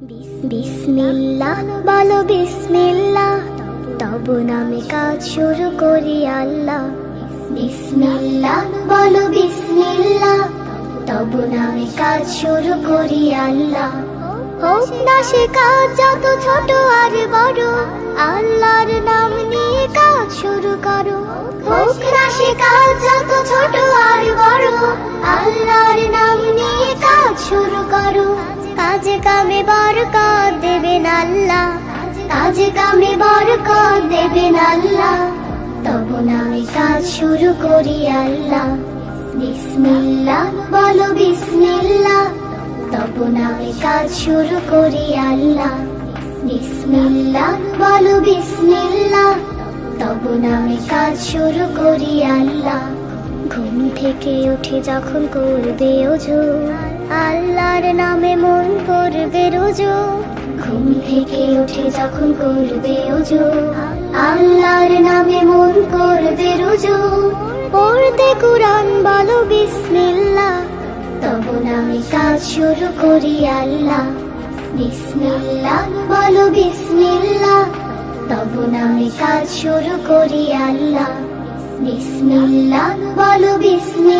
বিসমিল্লাহ, বলো বিসমিল্লাহ, তব নামে কাজ শুরু করি আল্লাহ। বিসমিল্লাহ, বলো বিসমিল্লাহ, তব নামে কাজ শুরু করি আল্লাহ। হোক না সে কাজ, যত ছোট আর বড়, আল্লাহর নাম নিয়ে কাজ শুরু করো। হোক না সে কাজ, যত ছোট আর বড়, আল্লাহর নাম নিয়ে কাজ শুরু করো। কাজে কামে বরকত দেবেন আল্লাহ। কাজে কামে বরকত দেবেন আল্লাহ। তবু নামে কাজ শুরু করি আল্লাহ। বিসমিল্লাহ, বলো বিসমিল্লাহ। তবু নামে কাজ শুরু করি আল্লাহ। বিসমিল্লাহ, বলো বিসমিল্লাহ। তবু নামে কাজ শুরু করি আল্লাহ। ঘুম থেকে উঠে যখন করবে ওজো আল্লাহর নামে মন করবে রোজো। ঘুম থেকে উঠে যখন করবে ওজো। আল্লাহর নামে মন করবে রোজো। পড়তে কুরআন বলো বিসমিল্লাহ। তবু আমি কাজ শুরু করি আল্লাহ। বিসমিল্লাহ বলো বিসমিল্লাহ। তবু আমি কাজ শুরু করি আল্লাহ। বিসমিল্লাহ বলো বিসমিল্লাহ।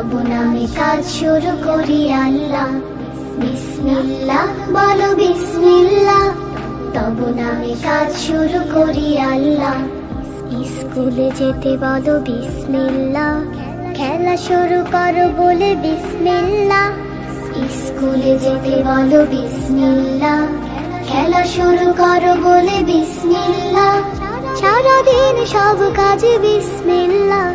তবু নামে কাজ শুরু করি আল্লাহ। বিসমিল্লাহ, বলো বিসমিল্লাহ। তবু নামে কাজ শুরু করি আল্লাহ। স্কুলে যেতে বলো বিসমিল্লাহ। খেলা শুরু করো বলে বিসমিল্লাহ। স্কুলে যেতে বলো বিসমিল্লাহ। খেলা শুরু করো বলে বিসমিল্লাহ। সারাদিন সব কাজে বিসমিল্লাহ।